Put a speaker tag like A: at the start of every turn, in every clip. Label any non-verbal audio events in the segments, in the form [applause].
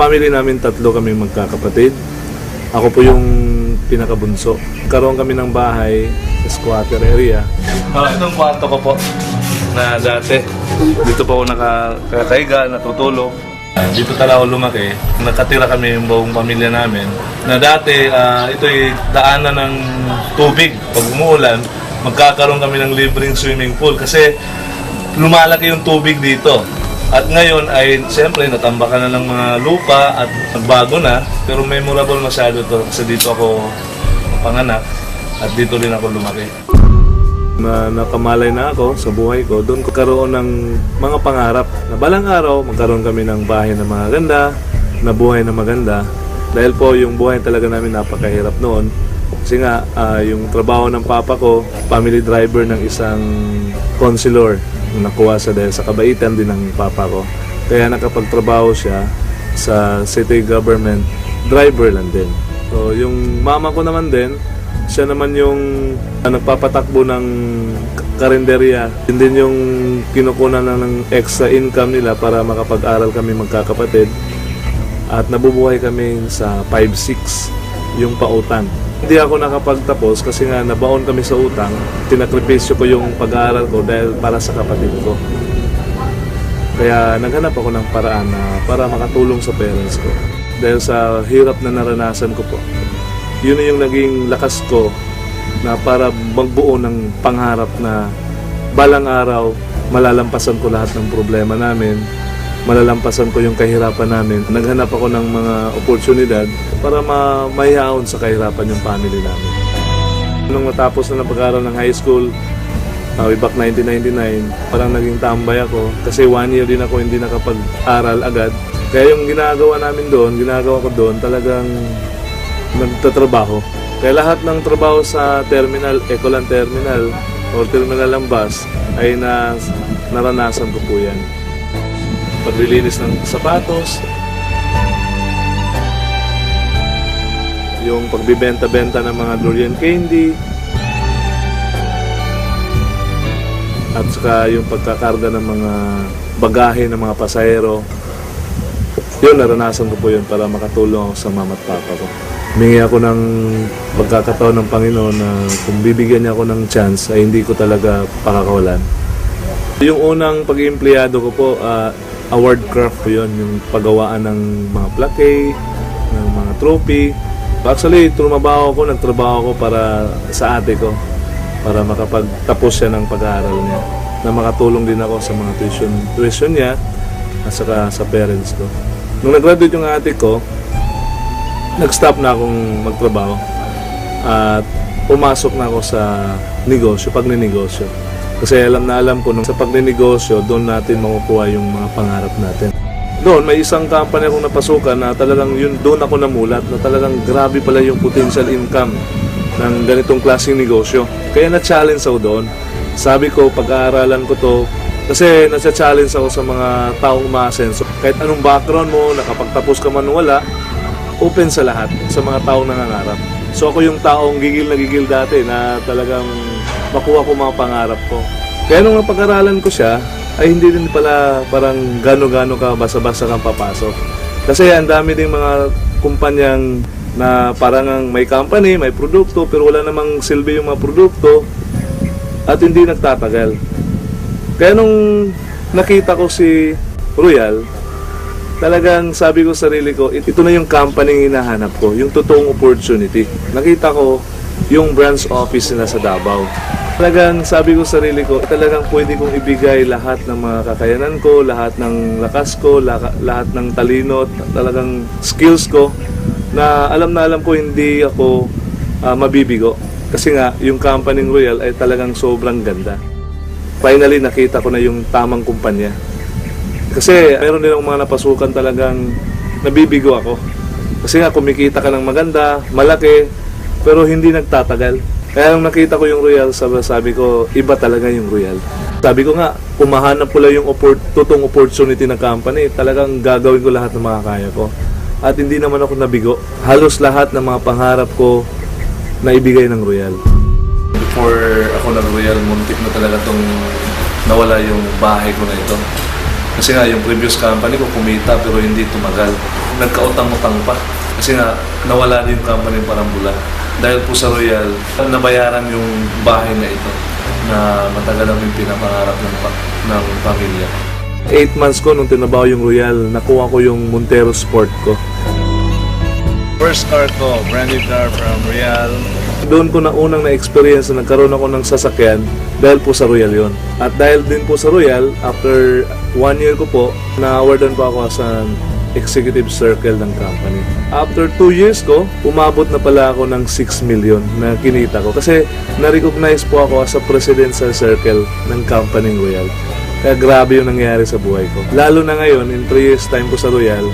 A: family namin, tatlo kami magkakapatid. Ako po yung pinakabunso. Karoon kami ng bahay squatter area. Ah, itong kwarto ko po na dati. Dito po ako nakakaiga, natutulog. Dito talaga ako lumaki. Nakatira kami yung buong pamilya namin. Na dati, ah, ito ay daanan ng tubig. Pag umuulan, magkakaroon kami ng libreng swimming pool. Kasi lumalaki yung tubig dito. At ngayon ay siyempre natambakan na ng mga lupa at nagbago na. Pero memorable masyado to kasi dito ako panganak at dito rin ako lumaki. Na nakamalay na ako sa buhay ko, doon ko karoon ng mga pangarap. Na balang araw, magkaroon kami ng bahay na maganda, na buhay na maganda. Dahil po yung buhay talaga namin napakahirap noon. Kasi nga, ah, yung trabaho ng papa ko, family driver ng isang consular nakuha sa dahil sa kabaitan din ng papa ko. Kaya nakapagtrabaho siya sa city government, driver lang din. So, yung mama ko naman din, siya naman yung ah, nagpapatakbo ng karinderya. Yun din yung kinukunan na ng extra income nila para makapag-aral kami magkakapatid. At nabubuhay kami sa 5-6 yung pautan. Hindi ako nakapagtapos kasi nga nabaon kami sa utang. Tinakripisyo ko yung pag-aaral ko dahil para sa kapatid ko. Kaya naghanap ako ng paraan na para makatulong sa parents ko. Dahil sa hirap na naranasan ko po. Yun na yung naging lakas ko na para magbuo ng pangarap na balang araw malalampasan ko lahat ng problema namin malalampasan ko yung kahirapan namin. Naghanap ako ng mga oportunidad para ma mayaon sa kahirapan yung family namin. Nung natapos na ng pag-aaral ng high school, uh, way back 1999, parang naging tambay ako kasi one year din ako hindi nakapag-aral agad. Kaya yung ginagawa namin doon, ginagawa ko doon, talagang nagtatrabaho. Kaya lahat ng trabaho sa terminal, Ecolan Terminal or Terminal ng bus ay na, naranasan ko po yan. Paglilinis ng sapatos, yung pagbibenta-benta ng mga durian candy, at saka yung pagkakarga ng mga bagahe ng mga pasahero. Yun, naranasan ko po yun para makatulong ako sa mama at papa ko. Humingi ako ng pagkakataon ng Panginoon na kung bibigyan niya ako ng chance ay hindi ko talaga pakakawalan. Yung unang pag-iempleyado ko po, ah, award craft po yun, yung paggawaan ng mga plaque, ng mga trophy. Actually, trumabaho ko, nagtrabaho ko para sa ate ko para makapagtapos siya ng pag-aaral niya. Na makatulong din ako sa mga tuition, tuition niya at saka sa parents ko. Nung nag-graduate yung ate ko, nag-stop na akong magtrabaho at pumasok na ako sa negosyo, pagninegosyo. Kasi alam na alam ko, nung sa pagninegosyo, doon natin makukuha yung mga pangarap natin. Doon, may isang company akong napasukan na talagang yun, doon ako namulat na talagang grabe pala yung potential income ng ganitong klaseng negosyo. Kaya na-challenge ako doon. Sabi ko, pag-aaralan ko to, kasi nasa-challenge ako sa mga taong umaasenso. Kahit anong background mo, nakapagtapos ka man wala, open sa lahat, sa mga taong nangangarap. So ako yung taong gigil na gigil dati na talagang makuha ko mga pangarap ko. Kaya nung napag-aralan ko siya, ay hindi din pala parang gano-gano ka basa-basa kang papasok. Kasi ang dami ding mga kumpanyang na parang ang may company, may produkto, pero wala namang silbi yung mga produkto at hindi nagtatagal. Kaya nung nakita ko si Royal, talagang sabi ko sa sarili ko, "It- ito na yung company hinahanap ko, yung totoong opportunity. Nakita ko yung branch office nila sa Davao. Talagang sabi ko sa sarili ko, talagang pwede kong ibigay lahat ng mga kakayanan ko, lahat ng lakas ko, lahat ng talino, talagang skills ko na alam na alam ko hindi ako ah, mabibigo. Kasi nga, yung company Royal ay talagang sobrang ganda. Finally, nakita ko na yung tamang kumpanya. Kasi meron din akong mga napasukan talagang nabibigo ako. Kasi nga kumikita ka ng maganda, malaki, pero hindi nagtatagal. Kaya nung nakita ko yung Royal, sabi, sabi ko, iba talaga yung Royal. Sabi ko nga, kumahanap ko lang yung oppor- totoong opportunity ng company, talagang gagawin ko lahat ng mga kaya ko. At hindi naman ako nabigo. Halos lahat ng mga pangarap ko na ibigay ng Royal. Before ako nag-Royal, muntik na talaga tong nawala yung bahay ko na ito. Kasi nga yung previous company ko kumita pero hindi tumagal. Nagkautang-utang pa. Kasi nga nawala din yung company parang bula. Dahil po sa Royal, nabayaran yung bahay na ito na matagal namin pinapangarap ng, pa- ng pamilya. 8 months ko nung tinabaho yung Royal, nakuha ko yung Montero Sport ko. First car ko, brand new car from Royal. Doon ko na unang na-experience na nagkaroon ako ng sasakyan dahil po sa Royal yon. At dahil din po sa Royal, after one year ko po, na-awardan po ako sa executive circle ng company. After two years ko, umabot na pala ako ng 6 million na kinita ko. Kasi na-recognize po ako as a presidential circle ng company Royal. Kaya grabe yung nangyari sa buhay ko. Lalo na ngayon, in 3 years time ko sa Royal,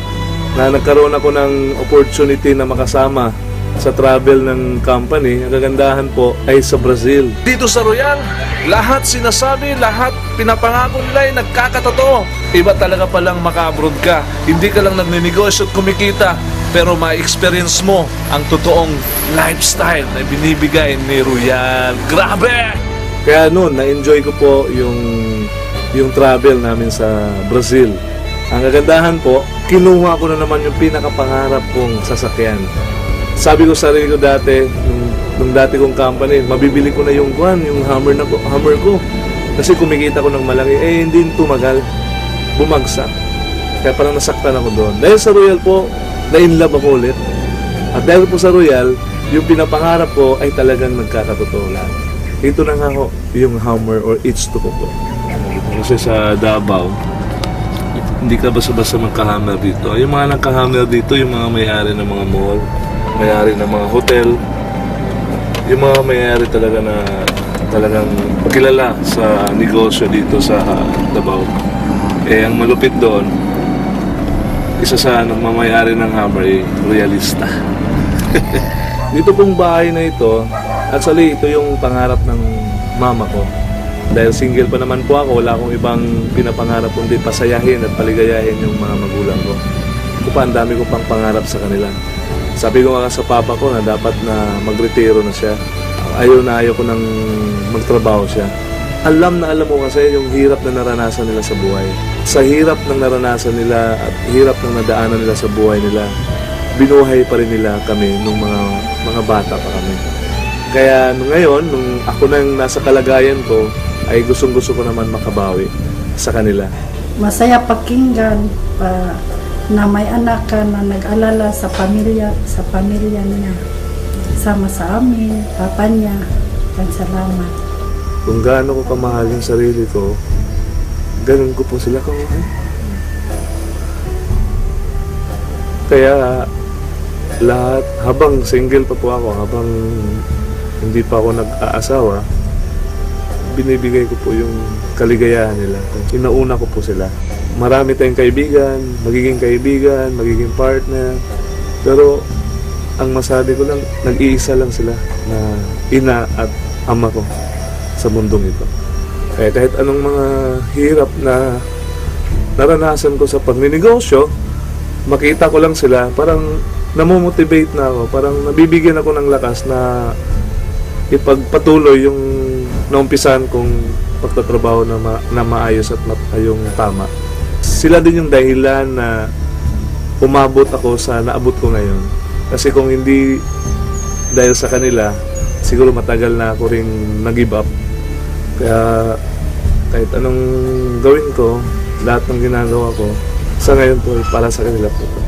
A: na nagkaroon ako ng opportunity na makasama sa travel ng company. Ang kagandahan po ay sa Brazil. Dito sa Royal, lahat sinasabi, lahat pinapangako nila ay nagkakatotoo. Iba talaga palang maka-abroad ka. Hindi ka lang nagninegosyo at kumikita, pero ma-experience mo ang totoong lifestyle na binibigay ni Royal. Grabe! Kaya noon, na-enjoy ko po yung yung travel namin sa Brazil. Ang kagandahan po, kinuha ko na naman yung pinakapangarap kong sasakyan. Sabi ko sa sarili ko dati, nung, nung dati kong company, mabibili ko na yung kwan, yung hammer na ko, hammer ko. Kasi kumikita ko ng malaki, eh hindi tumagal. Bumagsak. Kaya parang nasaktan ako doon. Dahil sa Royal po, na-inlove ako ulit. At dahil po sa Royal, yung pinapangarap ko ay talagang nagkakatotoo lang. Ito na nga ho, yung hammer or H2 ko po. Kasi sa Davao, hindi ka basta-basta magkahammer dito. Yung mga nagkahammer dito, yung mga may-ari ng mga mall, may-ari ng mga hotel, yung mga may-ari talaga na talagang kilala sa negosyo dito sa Davao. Eh, ang malupit doon, isa sa nagmamayari ng hammer ay realista. [laughs] dito pong bahay na ito, actually ito yung pangarap ng mama ko. Dahil single pa naman po ako, wala akong ibang pinapangarap kundi pasayahin at paligayahin yung mga magulang ko. Ko pa, ang dami ko pang pangarap sa kanila. Sabi ko nga sa papa ko na dapat na magretiro na siya. Ayaw na ayaw ko nang magtrabaho siya. Alam na alam ko kasi yung hirap na naranasan nila sa buhay. Sa hirap ng naranasan nila at hirap ng nadaanan nila sa buhay nila, binuhay pa rin nila kami nung mga mga bata pa kami. Kaya nung ngayon, nung ako nang nasa kalagayan ko, ay gustong gusto ko naman makabawi sa kanila.
B: Masaya pakinggan pa na may anak ka na nag-alala sa pamilya, sa pamilya niya. Sama sa amin, papa niya. Salamat.
A: Kung gaano ko kamahal yung sarili ko, ganun ko po sila kamahal. Kaya lahat, habang single pa po ako, habang hindi pa ako nag-aasawa, binibigay ko po yung kaligayahan nila. Inauna ko po sila. Marami tayong kaibigan, magiging kaibigan, magiging partner. Pero ang masabi ko lang, nag-iisa lang sila na ina at ama ko sa mundong ito. Kaya kahit anong mga hirap na naranasan ko sa pagninegosyo, makita ko lang sila, parang namomotivate na ako, parang nabibigyan ako ng lakas na ipagpatuloy yung naumpisan kong pagtatrabaho na, ma- na maayos at ma- yung tama. Sila din yung dahilan na umabot ako sa naabot ko ngayon. Kasi kung hindi dahil sa kanila, siguro matagal na ako rin nag-give up. Kaya kahit anong gawin ko, lahat ng ginagawa ko, sa ngayon po para sa kanila po.